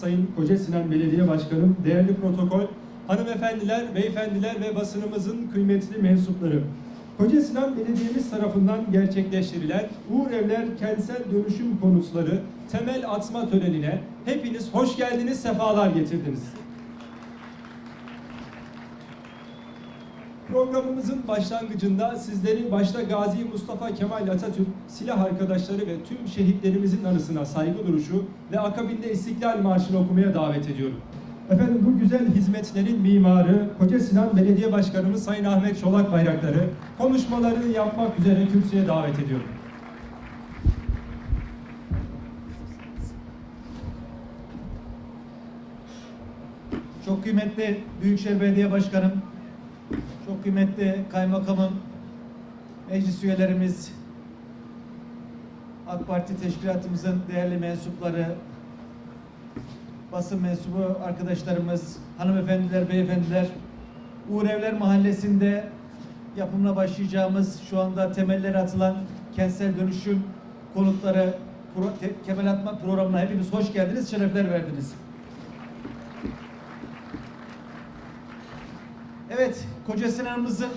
Sayın Koca Sinan Belediye Başkanım, değerli protokol, hanımefendiler, beyefendiler ve basınımızın kıymetli mensupları. Koca Sinan Belediye'miz tarafından gerçekleştirilen Uğur Evler Kentsel Dönüşüm Konutları temel atma törenine hepiniz hoş geldiniz, sefalar getirdiniz. Programımızın başlangıcında sizleri başta Gazi Mustafa Kemal Atatürk, silah arkadaşları ve tüm şehitlerimizin anısına saygı duruşu ve akabinde İstiklal Marşı'nı okumaya davet ediyorum. Efendim bu güzel hizmetlerin mimarı Koca Sinan Belediye Başkanımız Sayın Ahmet Çolak Bayrakları konuşmalarını yapmak üzere kürsüye davet ediyorum. Çok kıymetli Büyükşehir Belediye Başkanım, çok kıymetli kaymakamım, meclis üyelerimiz, AK Parti teşkilatımızın değerli mensupları, basın mensubu arkadaşlarımız, hanımefendiler, beyefendiler, Uğur Evler Mahallesi'nde yapımına başlayacağımız şu anda temelleri atılan kentsel dönüşüm konutları pro, te, temel atma programına hepiniz hoş geldiniz, şerefler verdiniz. Evet, Koca Sinan'ımızın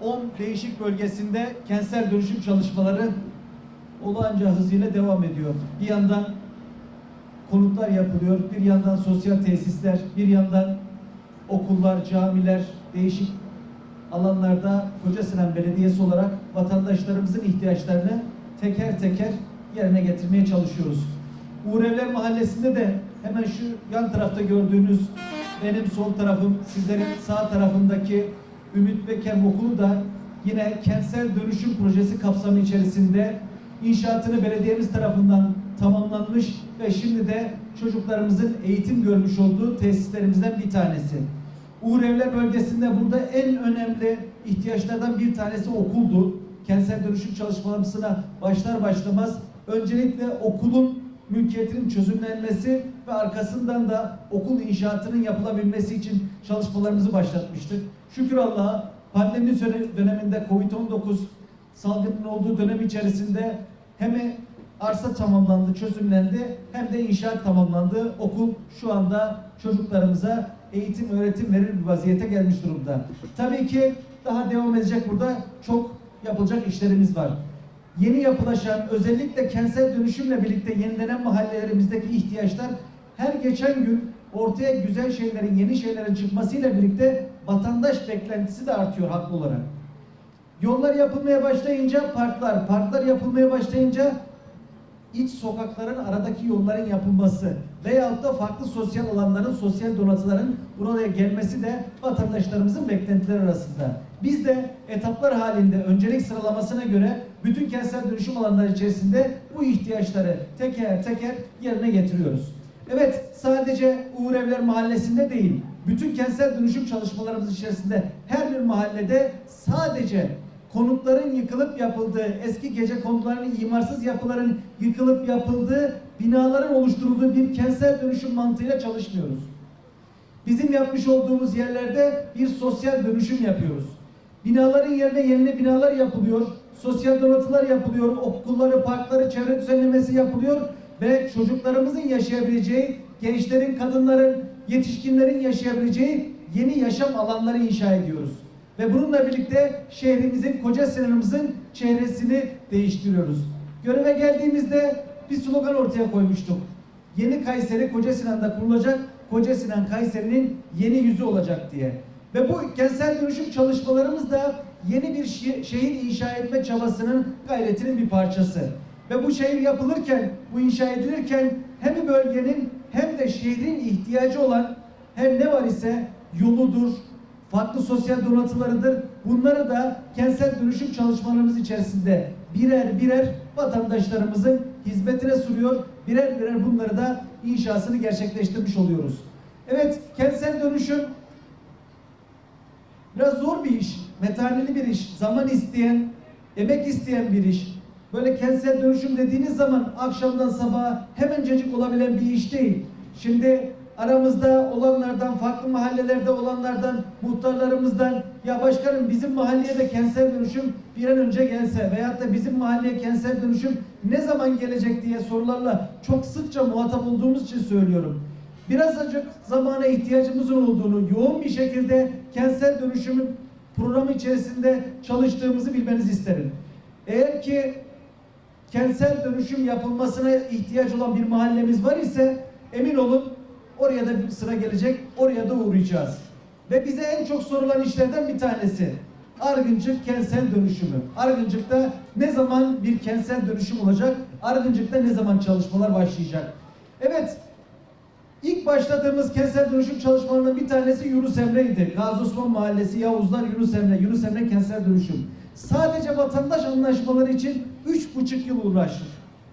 10 değişik bölgesinde kentsel dönüşüm çalışmaları olağanca hızıyla devam ediyor. Bir yandan konutlar yapılıyor, bir yandan sosyal tesisler, bir yandan okullar, camiler, değişik alanlarda Koca Sinan Belediyesi olarak vatandaşlarımızın ihtiyaçlarını teker teker yerine getirmeye çalışıyoruz. Uğur Evler Mahallesi'nde de hemen şu yan tarafta gördüğünüz benim sol tarafım, sizlerin sağ tarafındaki Ümit Bekem Okulu da yine kentsel dönüşüm projesi kapsamı içerisinde inşaatını belediyemiz tarafından tamamlanmış ve şimdi de çocuklarımızın eğitim görmüş olduğu tesislerimizden bir tanesi. Uğur Evler bölgesinde burada en önemli ihtiyaçlardan bir tanesi okuldu. Kentsel dönüşüm çalışmalarına başlar başlamaz öncelikle okulun mülkiyetinin çözümlenmesi ve arkasından da okul inşaatının yapılabilmesi için çalışmalarımızı başlatmıştık. Şükür Allah'a pandemi döneminde Covid-19 salgının olduğu dönem içerisinde hem arsa tamamlandı, çözümlendi hem de inşaat tamamlandı. Okul şu anda çocuklarımıza eğitim, öğretim verir bir vaziyete gelmiş durumda. Tabii ki daha devam edecek burada çok yapılacak işlerimiz var yeni yapılaşan özellikle kentsel dönüşümle birlikte yenilenen mahallelerimizdeki ihtiyaçlar her geçen gün ortaya güzel şeylerin, yeni şeylerin çıkmasıyla birlikte vatandaş beklentisi de artıyor haklı olarak. Yollar yapılmaya başlayınca parklar, parklar yapılmaya başlayınca iç sokakların aradaki yolların yapılması veyahut da farklı sosyal alanların, sosyal donatıların buraya gelmesi de vatandaşlarımızın beklentileri arasında. Biz de etaplar halinde öncelik sıralamasına göre bütün kentsel dönüşüm alanları içerisinde bu ihtiyaçları teker teker yerine getiriyoruz. Evet sadece Uğur Evler Mahallesi'nde değil, bütün kentsel dönüşüm çalışmalarımız içerisinde her bir mahallede sadece konutların yıkılıp yapıldığı, eski gece konutlarının imarsız yapıların yıkılıp yapıldığı, binaların oluşturulduğu bir kentsel dönüşüm mantığıyla çalışmıyoruz. Bizim yapmış olduğumuz yerlerde bir sosyal dönüşüm yapıyoruz. Binaların yerine yeni binalar yapılıyor, sosyal donatılar yapılıyor, okulları, parkları, çevre düzenlemesi yapılıyor ve çocuklarımızın yaşayabileceği, gençlerin, kadınların, yetişkinlerin yaşayabileceği yeni yaşam alanları inşa ediyoruz. Ve bununla birlikte şehrimizin, koca Sinan'ımızın çehresini değiştiriyoruz. Göreve geldiğimizde bir slogan ortaya koymuştuk. Yeni Kayseri Koca Sinan'da kurulacak, Koca Sinan Kayseri'nin yeni yüzü olacak diye. Ve bu kentsel dönüşüm çalışmalarımız da yeni bir şehir inşa etme çabasının gayretinin bir parçası. Ve bu şehir yapılırken, bu inşa edilirken hem bölgenin hem de şehrin ihtiyacı olan hem ne var ise yoludur, farklı sosyal donatılarıdır. Bunları da kentsel dönüşüm çalışmalarımız içerisinde birer birer vatandaşlarımızın hizmetine sunuyor. Birer birer bunları da inşasını gerçekleştirmiş oluyoruz. Evet, kentsel dönüşüm biraz zor bir iş, metaneli bir iş, zaman isteyen, emek isteyen bir iş. Böyle kentsel dönüşüm dediğiniz zaman akşamdan sabaha hemencecik olabilen bir iş değil. Şimdi aramızda olanlardan, farklı mahallelerde olanlardan, muhtarlarımızdan ya başkanım bizim mahalleye de kentsel dönüşüm bir an önce gelse veyahut da bizim mahalleye kentsel dönüşüm ne zaman gelecek diye sorularla çok sıkça muhatap olduğumuz için söylüyorum. Birazcık zamana ihtiyacımızın olduğunu, yoğun bir şekilde kentsel dönüşümün programı içerisinde çalıştığımızı bilmenizi isterim. Eğer ki kentsel dönüşüm yapılmasına ihtiyaç olan bir mahallemiz var ise emin olun oraya da bir sıra gelecek, oraya da uğrayacağız. Ve bize en çok sorulan işlerden bir tanesi Argıncık kentsel dönüşümü. Argıncık'ta ne zaman bir kentsel dönüşüm olacak? Argıncık'ta ne zaman çalışmalar başlayacak? Evet, İlk başladığımız kentsel dönüşüm çalışmalarının bir tanesi Yunus Emre'ydi. Gazi Osman Mahallesi, Yavuzlar, Yunus Emre. Yunus Emre kentsel dönüşüm. Sadece vatandaş anlaşmaları için üç buçuk yıl uğraştık.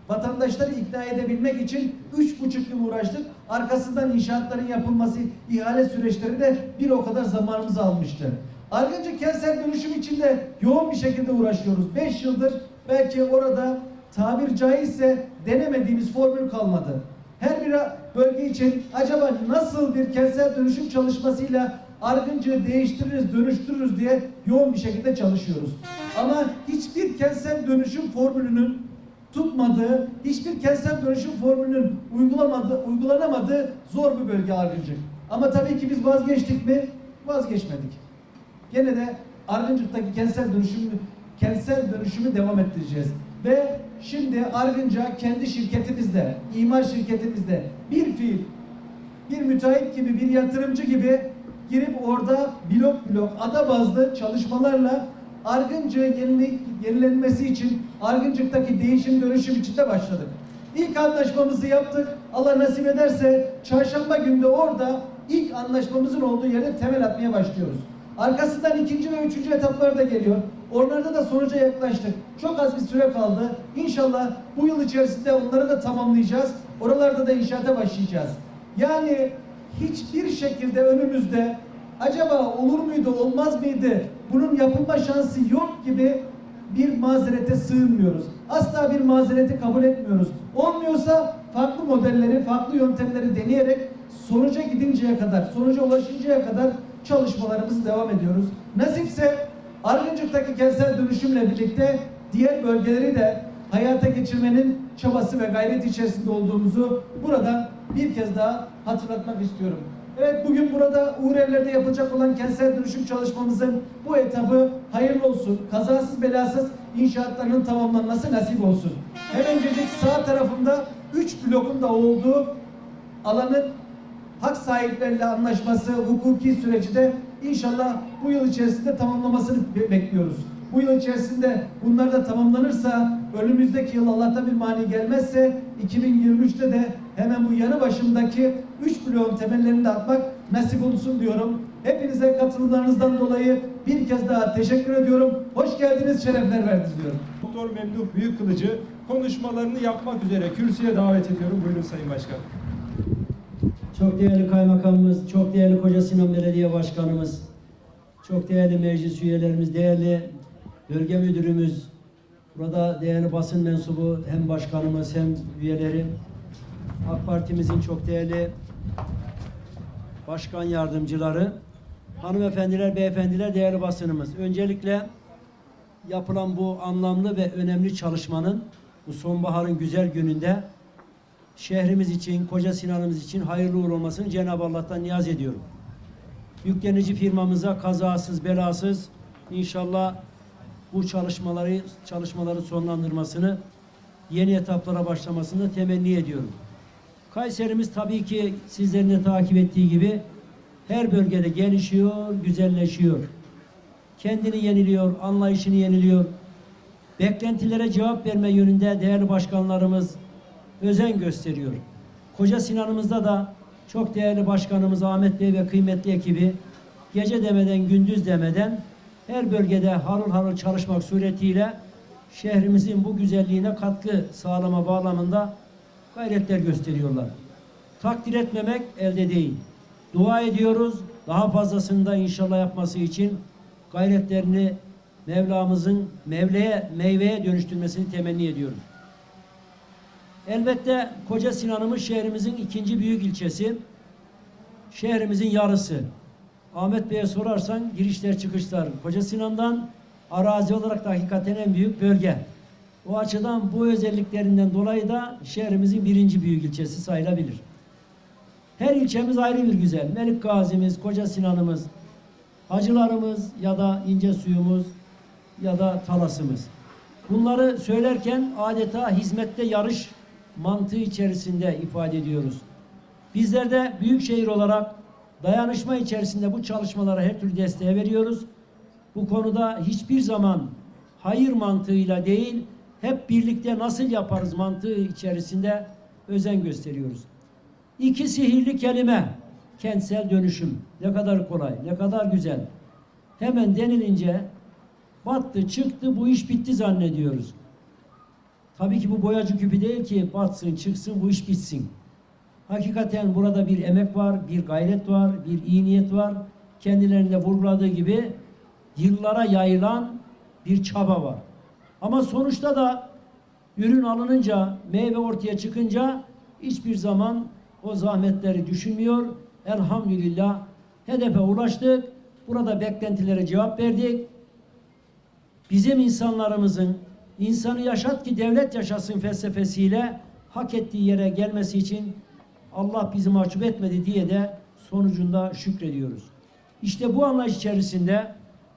Vatandaşları ikna edebilmek için üç buçuk yıl uğraştık. Arkasından inşaatların yapılması, ihale süreçleri de bir o kadar zamanımızı almıştı. Argıncı kentsel dönüşüm için de yoğun bir şekilde uğraşıyoruz. Beş yıldır belki orada tabir caizse denemediğimiz formül kalmadı her bir bölge için acaba nasıl bir kentsel dönüşüm çalışmasıyla Argıncı'yı değiştiririz, dönüştürürüz diye yoğun bir şekilde çalışıyoruz. Ama hiçbir kentsel dönüşüm formülünün tutmadığı, hiçbir kentsel dönüşüm formülünün uygulamadığı, uygulanamadığı zor bir bölge Argıncık. Ama tabii ki biz vazgeçtik mi? Vazgeçmedik. Gene de Argıncık'taki kentsel dönüşümü kentsel dönüşümü devam ettireceğiz. Ve şimdi Argınca kendi şirketimizde, imar şirketimizde bir fiil, bir müteahhit gibi, bir yatırımcı gibi girip orada blok blok ada bazlı çalışmalarla Argıncı yenile, yenilenmesi için Argıncık'taki değişim dönüşüm için de başladık. İlk anlaşmamızı yaptık. Allah nasip ederse çarşamba günde orada ilk anlaşmamızın olduğu yere temel atmaya başlıyoruz. Arkasından ikinci ve üçüncü etaplar da geliyor. Onlarda da sonuca yaklaştık. Çok az bir süre kaldı. İnşallah bu yıl içerisinde onları da tamamlayacağız. Oralarda da inşaata başlayacağız. Yani hiçbir şekilde önümüzde acaba olur muydu, olmaz mıydı, bunun yapılma şansı yok gibi bir mazerete sığınmıyoruz. Asla bir mazereti kabul etmiyoruz. Olmuyorsa farklı modelleri, farklı yöntemleri deneyerek sonuca gidinceye kadar, sonuca ulaşıncaya kadar çalışmalarımızı devam ediyoruz. Nasipse Argıncık'taki kentsel dönüşümle birlikte diğer bölgeleri de hayata geçirmenin çabası ve gayret içerisinde olduğumuzu buradan bir kez daha hatırlatmak istiyorum. Evet bugün burada Uğur Evler'de yapılacak olan kentsel dönüşüm çalışmamızın bu etabı hayırlı olsun. Kazasız belasız inşaatlarının tamamlanması nasip olsun. Hemencecik sağ tarafında 3 blokun da olduğu alanın hak sahipleriyle anlaşması, hukuki süreci de inşallah bu yıl içerisinde tamamlamasını be- bekliyoruz. Bu yıl içerisinde bunlar da tamamlanırsa önümüzdeki yıl Allah'tan bir mani gelmezse 2023'te de hemen bu yanı başındaki 3 bloğun temellerini de atmak nasip olsun diyorum. Hepinize katılımlarınızdan dolayı bir kez daha teşekkür ediyorum. Hoş geldiniz, şerefler verdiniz diyorum. Doktor Memduh Büyükkılıcı konuşmalarını yapmak üzere kürsüye davet ediyorum. Buyurun Sayın Başkan. Çok değerli kaymakamımız, çok değerli Koca Sinan Belediye Başkanımız, çok değerli meclis üyelerimiz, değerli bölge müdürümüz, burada değerli basın mensubu hem başkanımız hem üyeleri, AK Parti'mizin çok değerli başkan yardımcıları, hanımefendiler, beyefendiler, değerli basınımız. Öncelikle yapılan bu anlamlı ve önemli çalışmanın bu sonbaharın güzel gününde şehrimiz için, Koca Sinan'ımız için hayırlı uğurlu olmasını Cenab-ı Allah'tan niyaz ediyorum. Yüklenici firmamıza kazasız, belasız inşallah bu çalışmaları çalışmaları sonlandırmasını, yeni etaplara başlamasını temenni ediyorum. Kayserimiz tabii ki sizlerin de takip ettiği gibi her bölgede gelişiyor, güzelleşiyor. Kendini yeniliyor, anlayışını yeniliyor. Beklentilere cevap verme yönünde değerli başkanlarımız özen gösteriyor. Koca Sinan'ımızda da çok değerli başkanımız Ahmet Bey ve kıymetli ekibi gece demeden gündüz demeden her bölgede harıl harıl çalışmak suretiyle şehrimizin bu güzelliğine katkı sağlama bağlamında gayretler gösteriyorlar. Takdir etmemek elde değil. Dua ediyoruz. Daha fazlasını da inşallah yapması için gayretlerini Mevlamızın Mevle'ye, meyveye dönüştürmesini temenni ediyorum. Elbette Koca Sinan'ımız şehrimizin ikinci büyük ilçesi. şehrimizin yarısı. Ahmet Bey'e sorarsan girişler çıkışlar Koca Sinan'dan arazi olarak da hakikaten en büyük bölge. O açıdan bu özelliklerinden dolayı da şehrimizin birinci büyük ilçesi sayılabilir. Her ilçemiz ayrı bir güzel. Melik Gazi'miz, Koca Sinan'ımız, hacılarımız ya da ince suyumuz ya da talasımız. Bunları söylerken adeta hizmette yarış mantığı içerisinde ifade ediyoruz. Bizler de büyükşehir olarak dayanışma içerisinde bu çalışmalara her türlü desteği veriyoruz. Bu konuda hiçbir zaman hayır mantığıyla değil, hep birlikte nasıl yaparız mantığı içerisinde özen gösteriyoruz. İki sihirli kelime. Kentsel dönüşüm. Ne kadar kolay, ne kadar güzel. Hemen denilince battı, çıktı, bu iş bitti zannediyoruz. Tabii ki bu boyacı küpü değil ki batsın, çıksın, bu iş bitsin. Hakikaten burada bir emek var, bir gayret var, bir iyi niyet var. Kendilerinde vurguladığı gibi yıllara yayılan bir çaba var. Ama sonuçta da ürün alınınca, meyve ortaya çıkınca hiçbir zaman o zahmetleri düşünmüyor. Elhamdülillah hedefe ulaştık. Burada beklentilere cevap verdik. Bizim insanlarımızın insanı yaşat ki devlet yaşasın felsefesiyle hak ettiği yere gelmesi için Allah bizi mahcup etmedi diye de sonucunda şükrediyoruz. İşte bu anlayış içerisinde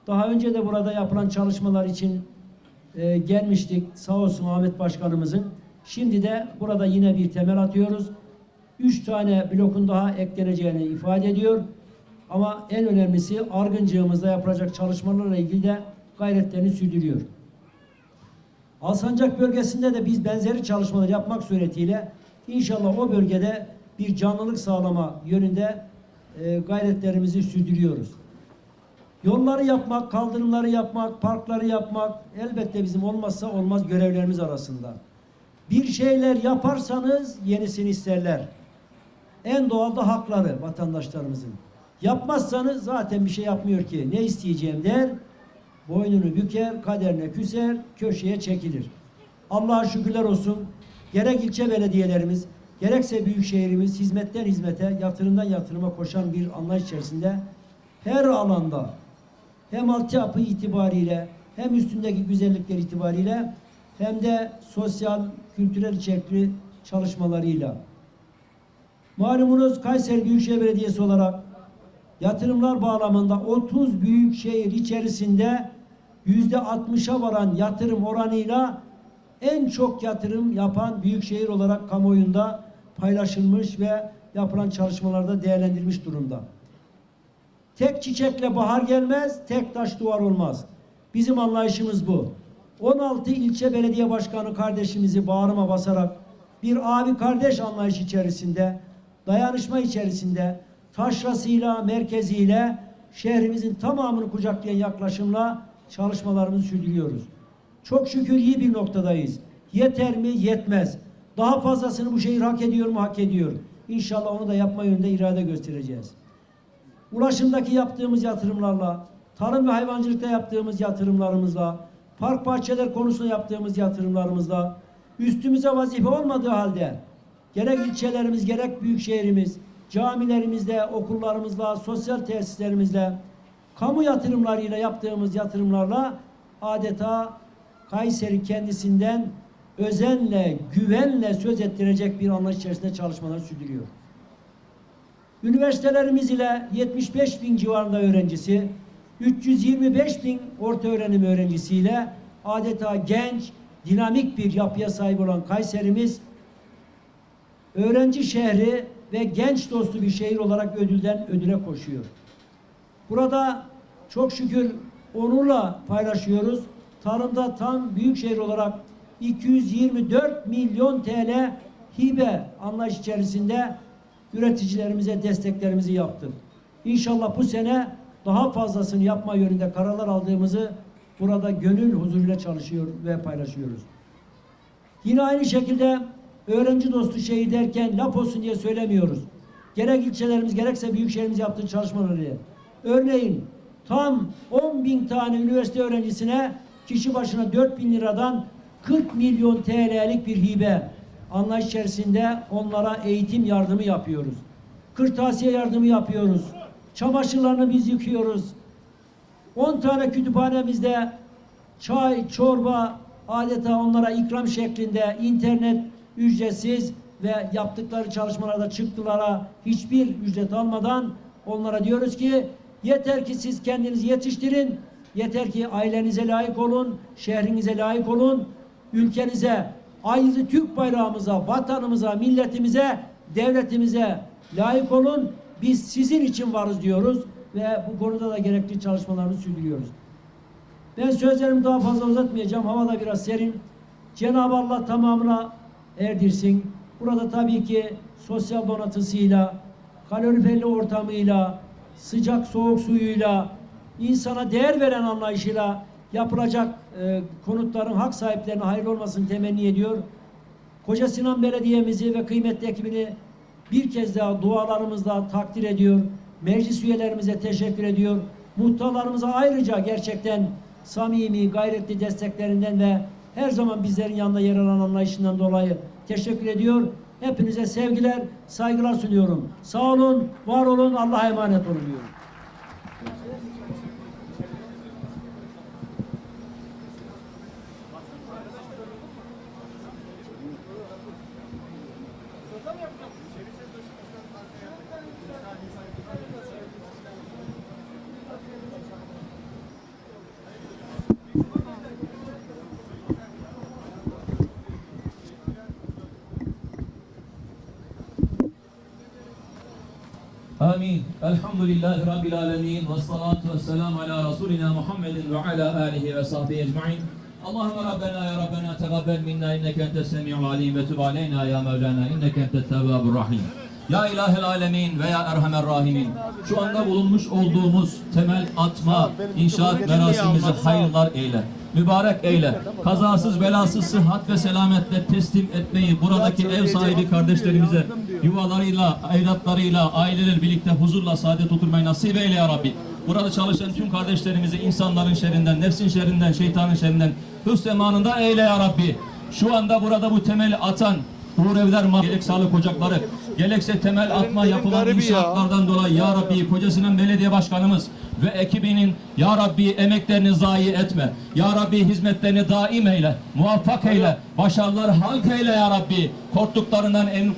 daha önce de burada yapılan çalışmalar için e, gelmiştik. Sağ olsun Ahmet Başkanımızın. Şimdi de burada yine bir temel atıyoruz. Üç tane blokun daha ekleneceğini ifade ediyor. Ama en önemlisi Argıncığımızda yapılacak çalışmalarla ilgili de gayretlerini sürdürüyor. Alsancak bölgesinde de biz benzeri çalışmalar yapmak suretiyle inşallah o bölgede bir canlılık sağlama yönünde e, gayretlerimizi sürdürüyoruz. Yolları yapmak, kaldırımları yapmak, parkları yapmak elbette bizim olmazsa olmaz görevlerimiz arasında. Bir şeyler yaparsanız yenisini isterler. En doğal da hakları vatandaşlarımızın. Yapmazsanız zaten bir şey yapmıyor ki. Ne isteyeceğim der, boynunu büker, kaderine küser, köşeye çekilir. Allah'a şükürler olsun. Gerek ilçe belediyelerimiz, gerekse büyük şehrimiz hizmetten hizmete, yatırımdan yatırıma koşan bir anlayış içerisinde her alanda hem altyapı itibariyle hem üstündeki güzellikler itibariyle hem de sosyal, kültürel içerikli çalışmalarıyla. Malumunuz Kayseri Büyükşehir Belediyesi olarak yatırımlar bağlamında 30 büyük şehir içerisinde yüzde 60'a varan yatırım oranıyla en çok yatırım yapan büyük şehir olarak kamuoyunda paylaşılmış ve yapılan çalışmalarda değerlendirilmiş durumda. Tek çiçekle bahar gelmez, tek taş duvar olmaz. Bizim anlayışımız bu. 16 ilçe belediye başkanı kardeşimizi bağrıma basarak bir abi kardeş anlayış içerisinde, dayanışma içerisinde, taşrasıyla, merkeziyle şehrimizin tamamını kucaklayan yaklaşımla çalışmalarımızı sürdürüyoruz. Çok şükür iyi bir noktadayız. Yeter mi? Yetmez. Daha fazlasını bu şehir hak ediyor mu? Hak ediyor. İnşallah onu da yapma yönünde irade göstereceğiz ulaşımdaki yaptığımız yatırımlarla, tarım ve hayvancılıkta yaptığımız yatırımlarımızla, park bahçeler konusunda yaptığımız yatırımlarımızla, üstümüze vazife olmadığı halde gerek ilçelerimiz gerek büyük şehrimiz, camilerimizde, okullarımızla, sosyal tesislerimizle, kamu yatırımlarıyla yaptığımız yatırımlarla adeta Kayseri kendisinden özenle, güvenle söz ettirecek bir anlayış içerisinde çalışmalar sürdürüyor. Üniversitelerimiz ile 75 bin civarında öğrencisi, 325 bin orta öğrenim öğrencisiyle adeta genç, dinamik bir yapıya sahip olan Kayserimiz, öğrenci şehri ve genç dostu bir şehir olarak ödülden ödüle koşuyor. Burada çok şükür onurla paylaşıyoruz. Tarımda tam büyük şehir olarak 224 milyon TL hibe anlayış içerisinde üreticilerimize desteklerimizi yaptık. İnşallah bu sene daha fazlasını yapma yönünde kararlar aldığımızı burada gönül huzuruyla çalışıyor ve paylaşıyoruz. Yine aynı şekilde öğrenci dostu şehir derken laf olsun diye söylemiyoruz. Gerek ilçelerimiz gerekse büyük şehrimiz yaptığı çalışmaları. Örneğin tam 10 bin tane üniversite öğrencisine kişi başına 4 bin liradan 40 milyon TL'lik bir hibe anlayış içerisinde onlara eğitim yardımı yapıyoruz. kırtasiye yardımı yapıyoruz. Çamaşırlarını biz yıkıyoruz. 10 tane kütüphanemizde çay, çorba adeta onlara ikram şeklinde internet ücretsiz ve yaptıkları çalışmalarda çıktılara hiçbir ücret almadan onlara diyoruz ki yeter ki siz kendinizi yetiştirin, yeter ki ailenize layık olun, şehrinize layık olun, ülkenize, ayrıca Türk bayrağımıza, vatanımıza, milletimize, devletimize layık olun. Biz sizin için varız diyoruz ve bu konuda da gerekli çalışmalarımızı sürdürüyoruz. Ben sözlerimi daha fazla uzatmayacağım. Hava da biraz serin. Cenab-ı Allah tamamına erdirsin. Burada tabii ki sosyal donatısıyla, kaloriferli ortamıyla, sıcak soğuk suyuyla, insana değer veren anlayışıyla yapılacak e, konutların hak sahiplerine hayırlı olmasını temenni ediyor. Koca Sinan Belediye'mizi ve kıymetli ekibini bir kez daha dualarımızla takdir ediyor. Meclis üyelerimize teşekkür ediyor. Muhtarlarımıza ayrıca gerçekten samimi, gayretli desteklerinden ve her zaman bizlerin yanında yer alan anlayışından dolayı teşekkür ediyor. Hepinize sevgiler, saygılar sunuyorum. Sağ olun, var olun, Allah'a emanet olun diyorum. آمين الحمد لله رب العالمين والصلاة والسلام على رسولنا محمد وعلى آله وصحبه أجمعين اللهم ربنا يا ربنا تقبل منا إنك أنت السميع العليم وتب علينا يا مولانا إنك أنت التواب الرحيم ya İlahel Alemin ve ya Erhamer Rahimin Şu anda bulunmuş olduğumuz temel atma, inşaat merasimimizi hayırlar eyle. Mübarek eyle. Kazasız belasız sıhhat ve selametle teslim etmeyi buradaki ev sahibi kardeşlerimize yuvalarıyla, evlatlarıyla, aileler birlikte huzurla saadet oturmayı nasip eyle ya Rabbi. Burada çalışan tüm kardeşlerimizi insanların şerrinden, nefsin şerrinden, şeytanın şerrinden hıfz emanında eyle ya Rabbi. Şu anda burada bu temeli atan Uğur Evler Ma- gerek sağlık ocakları, gerekse temel atma yapılan inşaatlardan ya. dolayı ya Rabbi kocasının belediye başkanımız ve ekibinin ya Rabbi emeklerini zayi etme. Ya Rabbi hizmetlerini daim eyle, muvaffak eyle, başarılar halk eyle ya Rabbi. Korktuklarından emin